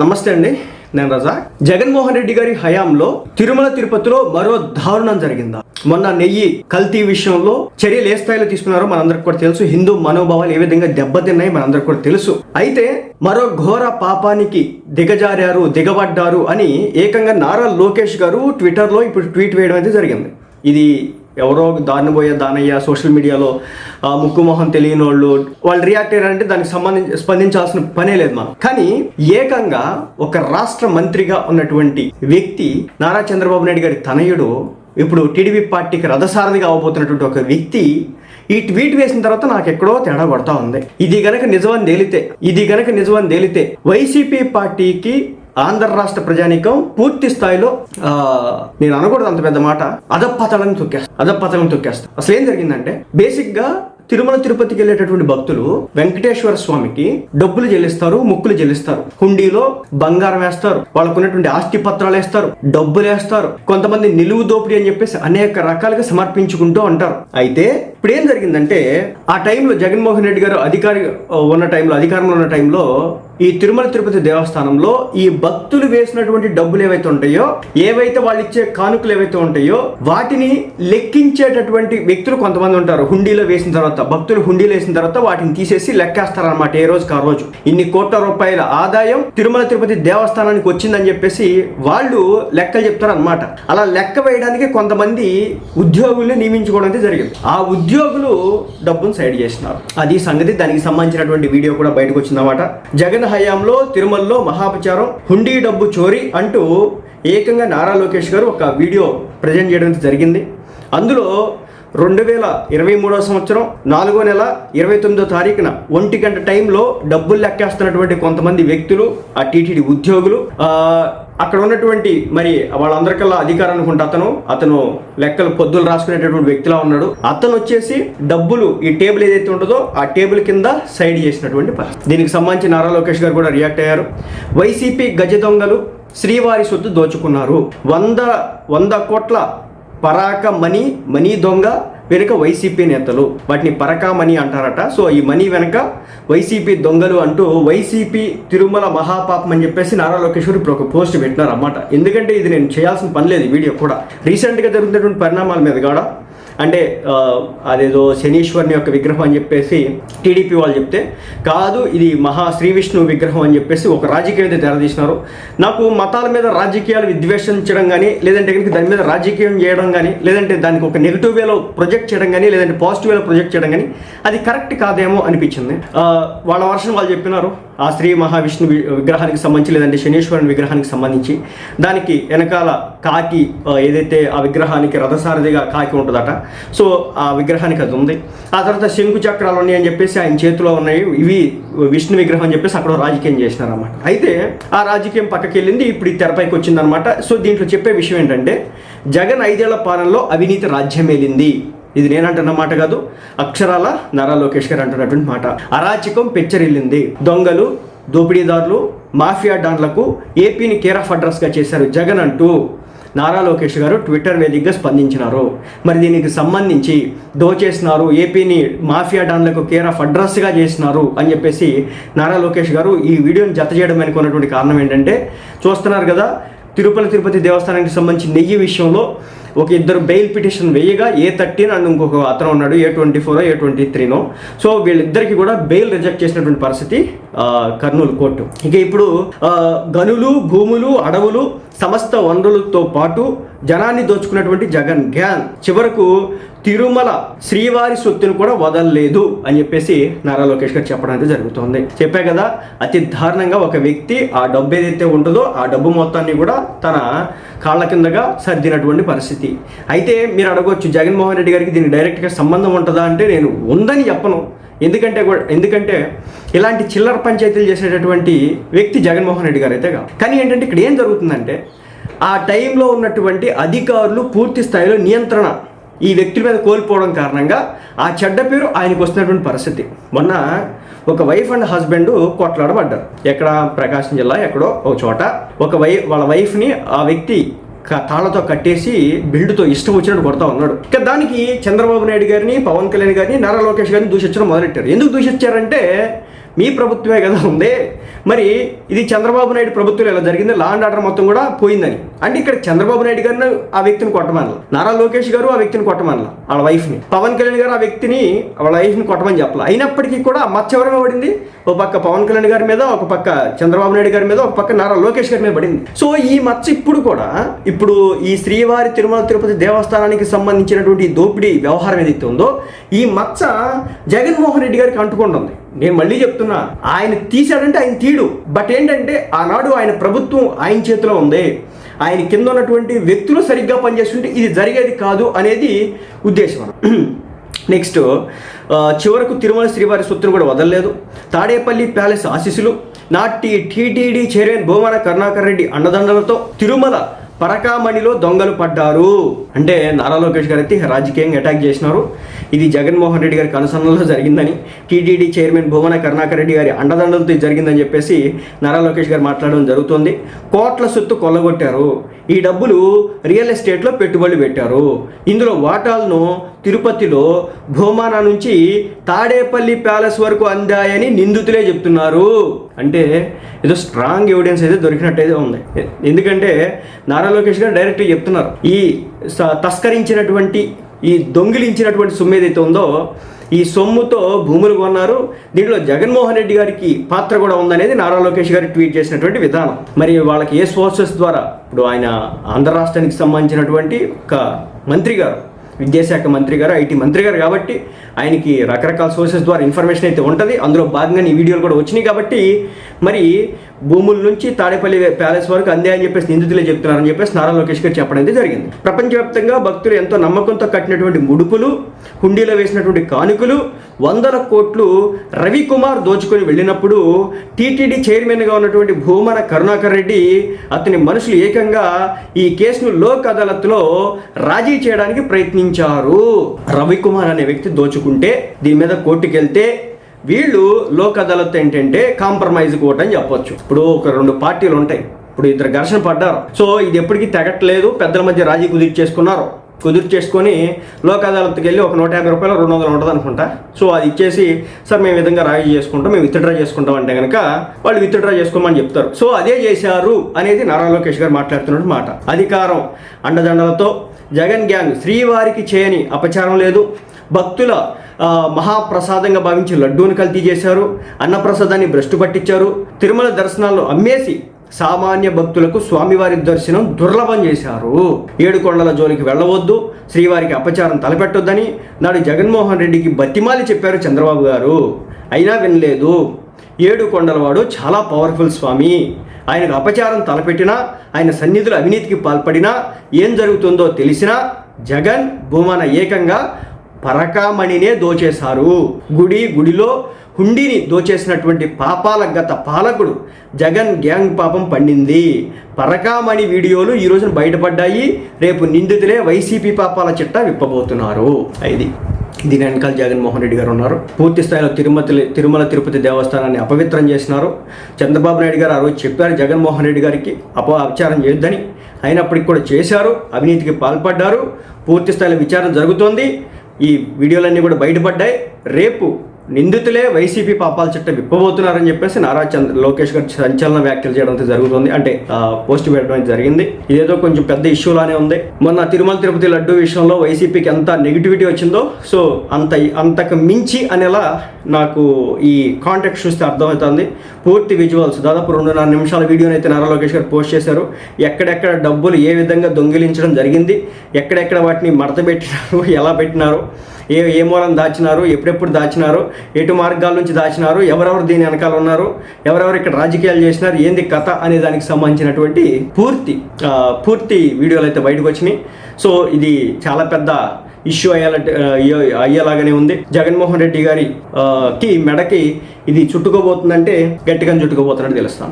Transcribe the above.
నమస్తే అండి నేను రజా. జగన్మోహన్ రెడ్డి గారి హయాంలో తిరుమల తిరుపతిలో మరో దారుణం జరిగిందా? మొన్న నెయ్యి కల్తీ విషయంలో చర్యలు ఏ స్థాయిలో తీసుకున్నారో మనందరికి కూడా తెలుసు. హిందూ మనోభావాలు ఏ విధంగా దెబ్బతిన్నాయి మనందరికి కూడా తెలుసు. అయితే మరో ఘోర పాపానికి దిగజారారు దిగబడ్డారు అని ఏకంగా నారా లోకేష్ గారు ట్విట్టర్లో ఇప్పుడు ట్వీట్ వేయడం అయితే జరిగింది. ఇది ఎవరో దానిపోయే దానయ్య సోషల్ మీడియాలో ముక్కు మొహం తెలియని వాళ్ళు వాళ్ళు రియాక్ట్ అయ్యారంటే దానికి సంబంధించి స్పందించాల్సిన పనే లేదు మనం కానీ ఏకంగా ఒక రాష్ట్ర మంత్రిగా ఉన్నటువంటి వ్యక్తి నారా చంద్రబాబు నాయుడు గారి తనయుడు ఇప్పుడు టీడీపీ పార్టీకి రథసారథిగా అవబోతున్నటువంటి ఒక వ్యక్తి ఈ ట్వీట్ వేసిన తర్వాత నాకు ఎక్కడో తేడా పడతా ఉంది. ఇది గనక నిజమని తేలితే ఇది గనక నిజమని తేలితే వైసీపీ పార్టీకి ఆంధ్ర రాష్ట్ర ప్రజానీకం పూర్తి స్థాయిలో నేను అనకూడదు అంత పెద్ద మాట. అధపతలను తొక్కేస్తా అధపతలను తొక్కేస్తా. అసలు ఏం జరిగిందంటే బేసిక్గా తిరుమల తిరుపతికి వెళ్ళేటటువంటి భక్తులు వెంకటేశ్వర స్వామికి డబ్బులు చెల్లిస్తారు ముక్కులు చెల్లిస్తారు. హుండీలో బంగారం వేస్తారు వాళ్ళకు ఉన్నటువంటి ఆస్తి పత్రాలు వేస్తారు డబ్బులు వేస్తారు. కొంతమంది నిలువు దోపిడీ అని చెప్పేసి అనేక రకాలుగా సమర్పించుకుంటూ ఉంటారు. అయితే ఇప్పుడు ఏం జరిగిందంటే ఆ టైంలో జగన్మోహన్ రెడ్డి గారు అధికారి ఉన్న టైంలో అధికారంలో ఉన్న టైంలో ఈ తిరుమల తిరుపతి దేవస్థానంలో ఈ భక్తులు వేసినటువంటి డబ్బులు ఏవైతే ఉంటాయో ఏవైతే వాళ్ళు ఇచ్చే కానుకలు ఏవైతే ఉంటాయో వాటిని లెక్కించేటటువంటి వ్యక్తులు కొంతమంది ఉంటారు. హుండీలో వేసిన తర్వాత భక్తులు హుండీలో వేసిన తర్వాత వాటిని తీసేసి లెక్కేస్తారనమాట ఏ రోజుకి ఆ రోజు. ఇన్ని కోట్ల రూపాయల ఆదాయం తిరుమల తిరుపతి దేవస్థానానికి వచ్చిందని చెప్పేసి వాళ్ళు లెక్కలు చెప్తారనమాట అలా లెక్క వేయడానికి కొంతమంది ఉద్యోగుల్ని నియమించుకోవడం అయితే జరిగింది. ఆ ఉద్యోగులు డబ్బును సైడ్ చేసినారు. అది సంగతి దానికి సంబంధించినటువంటి వీడియో కూడా బయటకు వచ్చిందన్నమాట. జగన్ హయాంలో తిరుమలలో మహాపచారం హుండీ డబ్బు చోరీ అంటూ ఏకంగా నారా లోకేష్ గారు ఒక వీడియో ప్రజెంట్ చేయడం జరిగింది. అందులో రెండు వేల ఇరవై మూడో సంవత్సరం నాలుగో నెల ఇరవై తొమ్మిదో తారీఖున ఒంటి గంట టైంలో డబ్బులు లెక్కేస్తున్నటువంటి కొంతమంది వ్యక్తులు ఆ టీటీడీ ఉద్యోగులు అక్కడ ఉన్నటువంటి మరి వాళ్ళందరికల్లా అధికారం అనుకుంటే అతను అతను లెక్కలు పొద్దులు రాసుకునేటటువంటి వ్యక్తిలా ఉన్నాడు. అతను వచ్చేసి డబ్బులు ఈ టేబుల్ ఏదైతే ఉంటుందో ఆ టేబుల్ కింద సైడ్ చేసినటువంటి పరిస్థితి దీనికి సంబంధించి నారా లోకేష్ గారు కూడా రియాక్ట్ అయ్యారు. వైసీపీ గజ దొంగలు శ్రీవారి సొత్తు దోచుకున్నారు. వంద వంద కోట్ల పరాక మనీ మనీ దొంగ వెనుక వైసీపీ నేతలు. వాటిని పరకామణి అంటారట. సో ఈ మనీ వెనుక వైసీపీ దొంగలు అంటూ వైసీపీ తిరుమల మహాపాపం అని చెప్పేసి నారా లోకేశ్వర్ ఇప్పుడు ఒక పోస్ట్ పెట్టినారు అన్నమాట ఎందుకంటే ఇది నేను చేయాల్సిన పని లేదు వీడియో కూడా. రీసెంట్గా జరుగుతున్నటువంటి పరిణామాల మీద కూడా అంటే అదేదో శనీశ్వరుని యొక్క విగ్రహం అని చెప్పేసి టీడీపీ వాళ్ళు చెప్తే కాదు ఇది మహా శ్రీ విష్ణు విగ్రహం అని చెప్పేసి ఒక రాజకీయం అయితే తెరదీసినారు. నాకు మతాల మీద రాజకీయాలు విద్వేషించడం కానీ లేదంటే కనుక దాని మీద రాజకీయం చేయడం కానీ లేదంటే దానికి ఒక నెగిటివ్ వేలో ప్రొజెక్ట్ చేయడం కానీ లేదంటే పాజిటివ్ వేలో ప్రొజెక్ట్ చేయడం కానీ అది కరెక్ట్ కాదేమో అనిపించింది. వాళ్ళ వర్షం వాళ్ళు చెప్పినారు ఆ శ్రీ మహావిష్ణు వి- విగ్రహానికి సంబంధించి లేదంటే శనీశ్వరుని విగ్రహానికి సంబంధించి దానికి వెనకాల కాకి ఏదైతే ఆ విగ్రహానికి రథసారథిగా కాకి ఉంటుందట సో ఆ విగ్రహానికి అది ఉంది. ఆ తర్వాత శంకు చక్రాలు ఉన్నాయి అని చెప్పేసి ఆయన చేతిలో ఉన్నాయి. ఇవి విష్ణు విగ్రహం అని చెప్పేసి అక్కడ రాజకీయం చేసినారన్నమాట. అయితే ఆ రాజకీయం పక్కకి వెళ్ళింది ఇప్పుడు ఈ తెరపైకి వచ్చిందనమాట సో దీంట్లో చెప్పే విషయం ఏంటంటే జగన్ ఐదేళ్ళ పాలనలో అవినీతి రాజ్యమేలింది. ఇది నేనంటున్న మాట కాదు అక్షరాల నారా లోకేష్ గారు అంటున్నటువంటి మాట. అరాచకం పెచ్చరిల్లింది. దొంగలు దోపిడీదారులు మాఫియా డాన్లకు ఏపీని కేర్ ఆఫ్ అడ్రస్గా చేశారు జగన్ అంటూ. నారా లోకేష్ గారు ట్విట్టర్ వేదికగా స్పందించినారు. మరి దీనికి సంబంధించి దోచేసినారు ఏపీని మాఫియా డాన్లకు కేర్ ఆఫ్ అడ్రస్గా చేసినారు అని చెప్పేసి నారా లోకేష్ గారు ఈ వీడియోని జత చేయడం అనుకున్నటువంటి కారణం ఏంటంటే చూస్తున్నారు కదా తిరుపతి తిరుపతి దేవస్థానానికి సంబంధించి నెయ్యి విషయంలో ఒక ఇద్దరు బెయిల్ పిటిషన్ వేయగా ఏ థర్టీన్ అండ్ ఇంకొక అతను ఉన్నాడు A twenty four A twenty త్రీనో. So వీళ్ళిద్దరికీ కూడా బెయిల్ రిజెక్ట్ చేసినటువంటి పరిస్థితి కర్నూలు కోర్టు. ఇక ఇప్పుడు గనులు భూములు అడవులు సమస్త వనరులతో పాటు జనాన్ని దోచుకున్నటువంటి జగన్ గ్యాన్ చివరకు తిరుమల శ్రీవారి సొత్తును కూడా వదలలేదు అని చెప్పేసి నారా లోకేష్ గారు చెప్పడం అయితే జరుగుతుంది. చెప్పే కదా అతి దారుణంగా ఒక వ్యక్తి ఆ డబ్బు ఏదైతే ఉంటుందో ఆ డబ్బు మొత్తాన్ని కూడా తన కాళ్ళ కిందగా సర్దినటువంటి పరిస్థితి. అయితే మీరు అడగవచ్చు జగన్మోహన్ రెడ్డి గారికి దీనికి డైరెక్ట్గా సంబంధం ఉంటుందా అంటే నేను ఉందని చెప్పను. ఎందుకంటే కూడా- ఎందుకంటే ఇలాంటి చిల్లర పంచాయతీలు చేసేటటువంటి వ్యక్తి జగన్మోహన్ రెడ్డి గారు అయితే కానీ ఏంటంటే ఇక్కడ ఏం జరుగుతుందంటే ఆ టైంలో ఉన్నటువంటి అధికారులు పూర్తి స్థాయిలో నియంత్రణ ఈ వ్యక్తుల మీద కోల్పోవడం కారణంగా ఆ చెడ్డ పేరు ఆయనకు వస్తున్నటువంటి పరిస్థితి. మొన్న ఒక వైఫ్ అండ్ హస్బెండ్ కొట్లాడబడ్డారు. ఎక్కడ? ప్రకాశం జిల్లా ఎక్కడో ఒక చోట. ఒక వై వాళ్ళ వైఫ్ని ఆ వ్యక్తి తాళ్ళతో కట్టేసి బిల్డ్తో ఇష్టం వచ్చినట్టు కొడతా ఉన్నాడు. ఇక దానికి చంద్రబాబు నాయుడు గారిని పవన్ కళ్యాణ్ గారిని నారా లోకేష్ గారిని దూషించడం మొదలెట్టారు. ఎందుకు దూషించారంటే మీ ప్రభుత్వమే కదా ఉంది. మరి ఇది చంద్రబాబు నాయుడు ప్రభుత్వం ఇలా జరిగింది? లా అండ్ ఆర్డర్ మొత్తం కూడా పోయిందని. అంటే ఇక్కడ చంద్రబాబు నాయుడు గారిని ఆ వ్యక్తిని కొట్టమనల. నారా లోకేష్ గారు ఆ వ్యక్తిని కొట్టమనల వాళ్ళ వైఫ్ని పవన్ కళ్యాణ్ గారు ఆ వ్యక్తిని వాళ్ళ వైఫ్ని కొట్టమని చెప్పాలి. అయినప్పటికీ కూడా మచ్చ ఎవరి పడింది? ఒక పక్క పవన్ కళ్యాణ్ గారి మీద ఒక పక్క చంద్రబాబు నాయుడు గారి మీద ఒక పక్క నారా లోకేష్ గారి మీద పడింది. సో ఈ మచ్చ ఇప్పుడు కూడా ఇప్పుడు ఈ శ్రీవారి తిరుమల తిరుపతి దేవస్థానానికి సంబంధించినటువంటి దోపిడీ వ్యవహారం ఏదైతే ఉందో ఈ మచ్చ జగన్మోహన్ రెడ్డి గారికి అంటుకుంటుంది. నేను మళ్ళీ చెప్తున్నా ఆయన తీశాడంటే ఆయన తీడు. బట్ ఏంటంటే ఆనాడు ఆయన ప్రభుత్వం ఆయన చేతిలో ఉంది. ఆయన కింద ఉన్నటువంటి వ్యక్తులు సరిగ్గా పనిచేస్తుంటే ఇది జరిగేది కాదు అనేది ఉద్దేశం. నెక్స్ట్ చివరకు తిరుమల శ్రీవారి సొత్తును కూడా వదలలేదు. తాడేపల్లి ప్యాలెస్ ఆశీస్సులు నాటి టీటీడీ చైర్మన్ భూమన కరుణాకర్ రెడ్డి అండదండలతో తిరుమల పరకామణిలో దొంగలు పడ్డారు. అంటే నారా లోకేష్ గారు అయితే రాజకీయంగా అటాక్ చేసినారు. ఇది జగన్మోహన్ రెడ్డి గారి కనుసన్నలో జరిగిందని టీటీడీ చైర్మన్ భువన కరుణాకర్ రెడ్డి గారి అండదండలతో జరిగిందని చెప్పేసి నారా లోకేష్ గారు మాట్లాడడం జరుగుతోంది. కోట్ల సొత్తు కొల్లగొట్టారు. ఈ డబ్బులు రియల్ ఎస్టేట్లో పెట్టుబడి పెట్టారు. ఇందులో వాటాలను తిరుపతిలో భూమానా నుంచి తాడేపల్లి ప్యాలెస్ వరకు అందాయని నిందితులే చెప్తున్నారు. అంటే ఏదో స్ట్రాంగ్ ఎవిడెన్స్ అయితే దొరికినట్టయితే ఉంది. ఎందుకంటే నారా లోకేష్ గారు డైరెక్ట్గా చెప్తున్నారు. ఈ స- తస్కరించినటువంటి ఈ దొంగిలించినటువంటి సొమ్ము ఏదైతే ఉందో ఈ సొమ్ముతో భూములు కొన్నారు. దీంట్లో జగన్మోహన్ రెడ్డి గారికి పాత్ర కూడా ఉందనేది నారా లోకేష్ గారు ట్వీట్ చేసినటువంటి విధానం. మరి వాళ్ళకి ఏ సోర్సెస్ ద్వారా? ఇప్పుడు ఆయన ఆంధ్ర రాష్ట్రానికి సంబంధించినటువంటి ఒక మంత్రి గారు విద్యాశాఖ మంత్రి గారు ఐటీ మంత్రి గారు కాబట్టి ఆయనకి రకరకాల సోర్సెస్ ద్వారా ఇన్ఫర్మేషన్ అయితే ఉంటుంది. అందులో భాగంగా ఈ వీడియోలు కూడా వచ్చినాయి కాబట్టి మరి భూముల నుంచి తాడేపల్లి ప్యాలెస్ వరకు అందే అని చెప్పేసి నిందితులే చెప్తున్నారని చెప్పేసి నారా లోకేష్ గారు చెప్పడం అయితే జరిగింది. ప్రపంచవ్యాప్తంగా భక్తులు ఎంతో నమ్మకంతో కట్టినటువంటి ముడుపులు హుండీలో వేసినటువంటి కానుకలు వందల కోట్లు రవికుమార్ దోచుకొని వెళ్ళినప్పుడు టీటీడీ చైర్మన్గా ఉన్నటువంటి భూమన కరుణాకర్ రెడ్డి అతని మనుషులు ఏకంగా ఈ కేసును లోక్ అదాలత్లో రాజీ చేయడానికి ప్రయత్నించారు. రవికుమార్ అనే వ్యక్తి దోచుకుంటే దీని మీద కోర్టుకెళ్తే వీళ్ళు లోక్ అదాలత్ ఏంటంటే కాంప్రమైజ్ కోర్ట్ అని చెప్పొచ్చు. ఇప్పుడు ఒక రెండు పార్టీలు ఉంటాయి. ఇప్పుడు ఇద్దరు ఘర్షణ పడ్డారు. సో ఇది ఎప్పటికీ తెగట్లేదు. పెద్దల మధ్య రాజీ కుదిరి చేసుకున్నారు. కుదిరి చేసుకొని లోక్ అదాలత్కి వెళ్ళి ఒక నూట యాభై రూపాయలు రెండు వందలు ఉంటుంది అనుకుంటా. సో అది ఇచ్చేసి సార్ మేము విధంగా రాజీ చేసుకుంటాం మేము విత్డ్రా చేసుకుంటాం అంటే కనుక వాళ్ళు విత్డ్రా చేసుకోమని చెప్తారు. సో అదే చేశారు అనేది నారా లోకేష్ గారు మాట్లాడుతున్న మాట. అధికారం అండదండలతో జగన్ గ్యాంగ్ శ్రీవారికి చేయని అపచారం లేదు. భక్తుల మహాప్రసాదంగా భావించి లడ్డూను కల్తీ చేశారు. అన్నప్రసాదాన్ని భ్రష్టు పట్టించారు. తిరుమల దర్శనాలను అమ్మేసి సామాన్య భక్తులకు స్వామివారి దర్శనం దుర్లభం చేశారు. ఏడు కొండల జోలికి వెళ్ళవద్దు. శ్రీవారికి అపచారం తలపెట్టొద్దని నాడు జగన్మోహన్ రెడ్డికి బతిమాలి చెప్పారు చంద్రబాబు గారు. అయినా వినలేదు. ఏడు కొండలవాడు చాలా పవర్ఫుల్ స్వామి. ఆయనకు అపచారం తలపెట్టినా ఆయన సన్నిధులు అవినీతికి పాల్పడినా ఏం జరుగుతుందో తెలిసినా జగన్ భూమన ఏకంగా పరకామణినే దోచేశారు. గుడి గుడిలో హుండీని దోచేసినటువంటి పాపాల గత పాలకుడు జగన్ గ్యాంగ్ పాపం పండింది. పరకామణి వీడియోలు ఈ రోజున బయటపడ్డాయి. రేపు నిందితులే వైసీపీ పాపాల చిట్టా విప్పబోతున్నారు. ఇది. దీని వెనకాల జగన్మోహన్ రెడ్డి గారు ఉన్నారు. పూర్తి స్థాయిలో తిరుమల తిరుమల తిరుపతి దేవస్థానాన్ని అపవిత్రం చేసినారు. చంద్రబాబు నాయుడు గారు ఆ రోజు చెప్పారు జగన్మోహన్ రెడ్డి గారికి అప అపచారం చేయొద్దని. అయినప్పటికీ కూడా చేశారు అవినీతికి పాల్పడ్డారు. పూర్తి స్థాయిలో విచారణ జరుగుతోంది. ఈ వీడియోలన్నీ కూడా బయటపడ్డాయి. రేపు నిందితులే వైసీపీ పాపాల చట్టం విప్పబోతున్నారని చెప్పేసి నారా చంద్ర లోకేష్ గారు సంచలన వ్యాఖ్యలు చేయడం జరుగుతుంది. అంటే పోస్ట్ పెట్టడం జరిగింది. ఇదేదో కొంచెం పెద్ద ఇష్యూ లానే ఉంది. మొన్న తిరుమల తిరుపతి లడ్డు విషయంలో వైసీపీకి ఎంత నెగిటివిటీ వచ్చిందో సో అంత అంతకు మించి అనేలా నాకు ఈ కాంటాక్ట్ చూస్తే అర్థమవుతుంది. పూర్తి విజువల్స్ దాదాపు రెండున్నర నిమిషాల వీడియోని అయితే నారా లోకేష్ గారు పోస్ట్ చేశారు. ఎక్కడెక్కడ డబ్బులు ఏ విధంగా దొంగిలించడం జరిగింది ఎక్కడెక్కడ వాటిని మడత పెట్టినారు ఎలా పెట్టినారు ఏ ఏ మూలం దాచినారు ఎప్పుడెప్పుడు దాచినారు ఎటు మార్గాల నుంచి దాచినారు ఎవరెవరు దీని వెనకాల ఉన్నారు ఎవరెవరు ఇక్కడ రాజకీయాలు చేసినారు ఏంది కథ అనే దానికి సంబంధించినటువంటి పూర్తి పూర్తి వీడియోలు అయితే బయటకు వచ్చినాయి. సో ఇది చాలా పెద్ద ఇష్యూ అయ్యేలా అయ్యేలాగానే ఉంది. జగన్మోహన్ రెడ్డి గారి కి మెడకి ఇది చుట్టుకోబోతుందంటే గట్టిగా చుట్టుకోబోతున్నట్టు తెలుస్తాను.